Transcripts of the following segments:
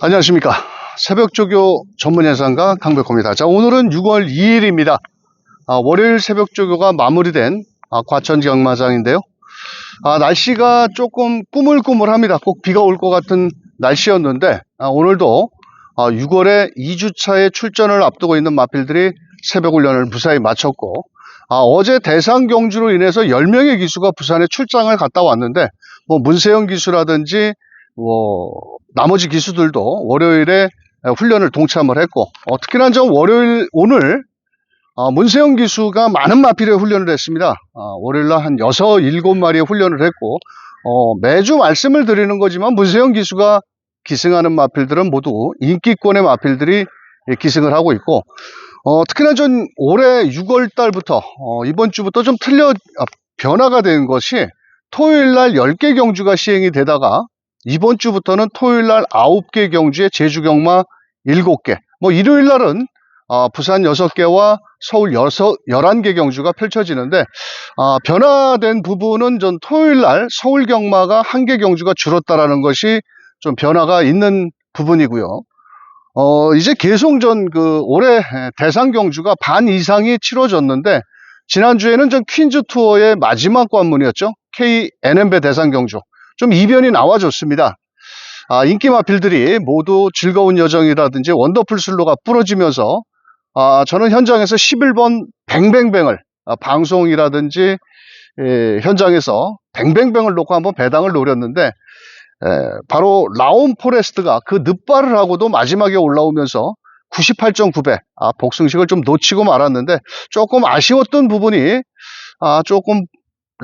안녕하십니까. 새벽조교 전문예상가 강백호입니다. 자, 오늘은 6월 2일입니다. 아, 월요일 새벽조교가 마무리된 아, 과천 경마장인데요. 아, 날씨가 조금 꾸물꾸물합니다. 꼭 비가 올 것 같은 날씨였는데, 아, 오늘도 6월에 2주차의 출전을 앞두고 있는 마필들이 새벽 훈련을 무사히 마쳤고, 아, 어제 대상 경주로 인해서 10명의 기수가 부산에 출장을 갔다 왔는데, 뭐, 문세영 기수라든지, 뭐, 나머지 기수들도 월요일에 훈련을 동참을 했고, 어, 특히나 저 월요일, 오늘, 어, 문세영 기수가 많은 마필에 훈련을 했습니다. 어, 월요일날 한 6, 7마리의 훈련을 했고, 어, 매주 말씀을 드리는 거지만 문세영 기수가 기승하는 마필들은 모두 인기권의 마필들이 기승을 하고 있고, 어, 특히나 전 올해 6월 달부터, 어, 이번 주부터 좀 틀려, 아, 변화가 된 것이 토요일 날 10개 경주가 시행이 되다가 이번 주부터는 토요일 날 9개 경주에 제주 경마 7개, 뭐 일요일 날은 어, 부산 6개와 서울 6, 11개 경주가 펼쳐지는데 아, 변화된 부분은 전 토요일 날 서울 경마가 1개 경주가 줄었다라는 것이 좀 변화가 있는 부분이고요. 어, 이제 개송전 그 올해 대상 경주가 반 이상이 치러졌는데 지난주에는 전 퀸즈 투어의 마지막 관문이었죠. KNM배 대상 경주. 좀 이변이 나와줬습니다. 아, 인기 마필들이 모두 즐거운 여정이라든지 원더풀 슬로가 부러지면서 아, 저는 현장에서 11번 뱅뱅뱅을 아, 방송이라든지 예, 현장에서 뱅뱅뱅을 놓고 한번 배당을 노렸는데 에, 바로 라온 포레스트가 그 늪발을 하고도 마지막에 올라오면서 98.9배 아, 복승식을 좀 놓치고 말았는데 조금 아쉬웠던 부분이 아, 조금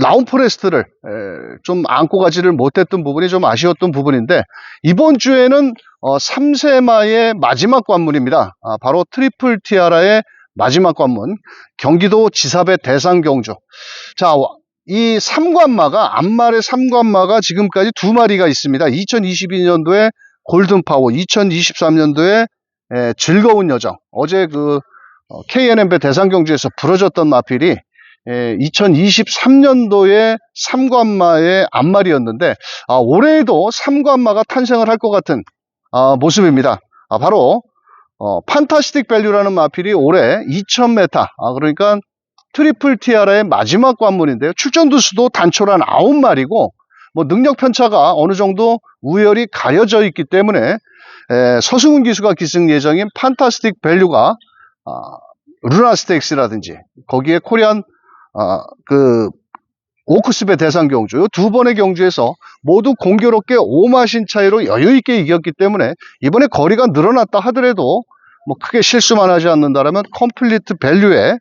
라운 포레스트를 에, 좀 안고 가지를 못했던 부분이 좀 아쉬웠던 부분인데 이번 주에는 어, 3세마의 마지막 관문입니다. 아, 바로 트리플 티아라의 마지막 관문 경기도 지사배 대상 경주. 자, 이 3관마가 앞말의 3관마가 지금까지 두 마리가 있습니다. 2022년도에 골든파워, 2023년도에 에, 즐거운 여정. 어제 그 어, KNM배 대상 경주에서 부러졌던 마필이 2023년도에 삼관마의 앞말이었는데 아, 올해에도 삼관마가 탄생을 할 것 같은 아, 모습입니다. 아, 바로 어, 판타스틱 밸류라는 마필이 올해 2000m 아, 그러니까 트리플 티아라의 마지막 관문인데요. 출전 두수도 단촐한 9마리고 뭐 능력 편차가 어느 정도 우열이 가려져 있기 때문에 에, 서승훈 기수가 기승 예정인 판타스틱 밸류가 아, 루나 스테이크스라든지 거기에 코리안 아, 그 오크스배 대상 경주 두 번의 경주에서 모두 공교롭게 5마신 차이로 여유 있게 이겼기 때문에 이번에 거리가 늘어났다 하더라도 뭐 크게 실수만 하지 않는다라면 컴플리트 밸류에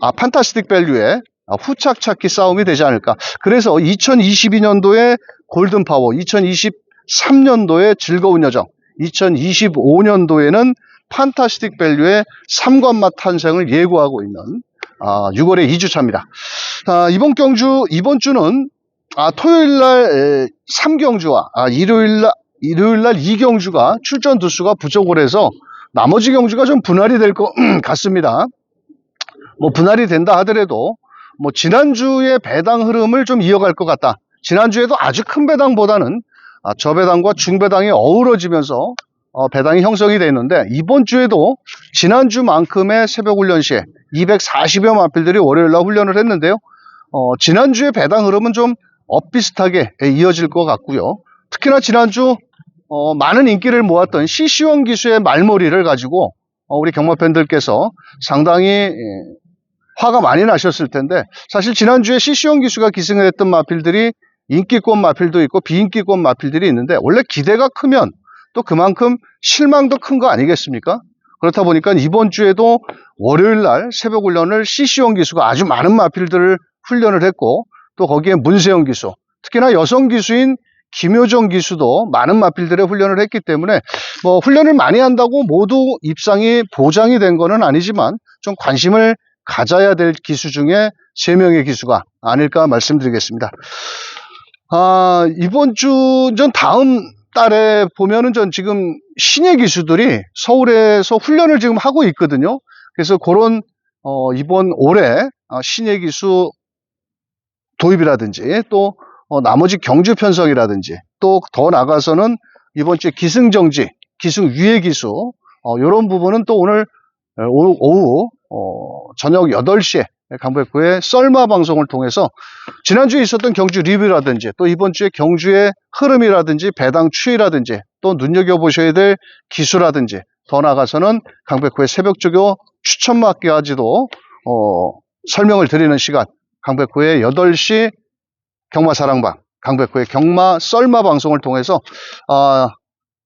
아 판타스틱 밸류에 아, 후착 찾기 싸움이 되지 않을까. 그래서 2022년도에 골든 파워, 2023년도에 즐거운 여정, 2025년도에는 판타스틱 밸류의 3관맛 탄생을 예고하고 있는 아, 6월의 2주차입니다. 아, 이번 경주, 이번 주는 아, 토요일 날 3경주와 아, 일요일 날 일요일 날 2경주가 출전 두수가 부족을 해서 나머지 경주가 좀 분할이 될 것 같습니다. 뭐 분할이 된다 하더라도 뭐 지난주의 배당 흐름을 좀 이어갈 것 같다. 지난주에도 아주 큰 배당보다는 아, 저배당과 중배당이 어우러지면서 어, 배당이 형성이 되어 있는데 이번 주에도 지난주만큼의 새벽 훈련 시에 240여 마필들이 월요일날 훈련을 했는데요. 어, 지난주의 배당 흐름은 좀 엇비슷하게 이어질 것 같고요. 특히나 지난주 어, 많은 인기를 모았던 CC1 기수의 말머리를 가지고 어, 우리 경마 팬들께서 상당히 예, 화가 많이 나셨을 텐데 사실 지난주에 CC1 기수가 기승을 했던 마필들이 인기권 마필도 있고 비인기권 마필들이 있는데 원래 기대가 크면 또 그만큼 실망도 큰 거 아니겠습니까? 그렇다 보니까 이번 주에도 월요일 날 새벽 훈련을 CC원 기수가 아주 많은 마필들을 훈련을 했고 또 거기에 문세영 기수, 특히나 여성 기수인 김효정 기수도 많은 마필들의 훈련을 했기 때문에 뭐 훈련을 많이 한다고 모두 입상이 보장이 된 거는 아니지만 좀 관심을 가져야 될 기수 중에 세 명의 기수가 아닐까 말씀드리겠습니다. 아, 이번 주, 전 다음 달에 보면은 전 지금 신예 기수들이 서울에서 훈련을 지금 하고 있거든요. 그래서 그런 어, 이번 올해 어, 신예 기수 도입이라든지 또 어, 나머지 경주 편성이라든지 또 더 나가서는 이번 주에 기승정지, 기승 유예 기수, 어, 이런 부분은 또 오늘 어, 오후, 오후 어, 저녁 8시에 강백구의 썰마 방송을 통해서 지난주에 있었던 경주 리뷰라든지 또 이번 주에 경주의 흐름이라든지 배당 추이라든지 또 눈여겨보셔야 될 기수라든지 더 나아가서는 강백구의 새벽조교 추천맞기까지도 어, 설명을 드리는 시간 강백구의 8시 경마사랑방 강백구의 경마 썰마 방송을 통해서 아,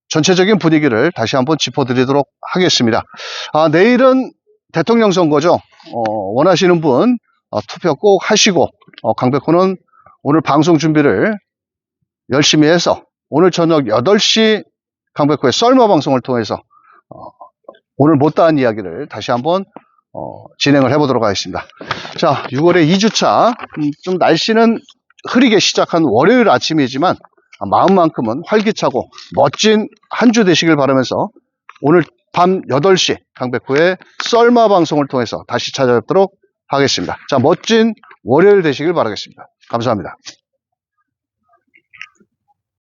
전체적인 분위기를 다시 한번 짚어드리도록 하겠습니다. 아, 내일은 대통령 선거죠. 어, 원하시는 분 어, 투표 꼭 하시고 어, 강백호는 오늘 방송 준비를 열심히 해서 오늘 저녁 8시 강백호의 썰마 방송을 통해서 어, 오늘 못다한 이야기를 다시 한번 어, 진행을 해보도록 하겠습니다. 자, 6월의 2주차 좀 날씨는 흐리게 시작한 월요일 아침이지만 아, 마음만큼은 활기차고 멋진 한 주 되시길 바라면서 오늘 밤 8시 강백호의 썰마 방송을 통해서 다시 찾아뵙도록 하겠습니다. 자, 멋진 월요일 되시길 바라겠습니다. 감사합니다.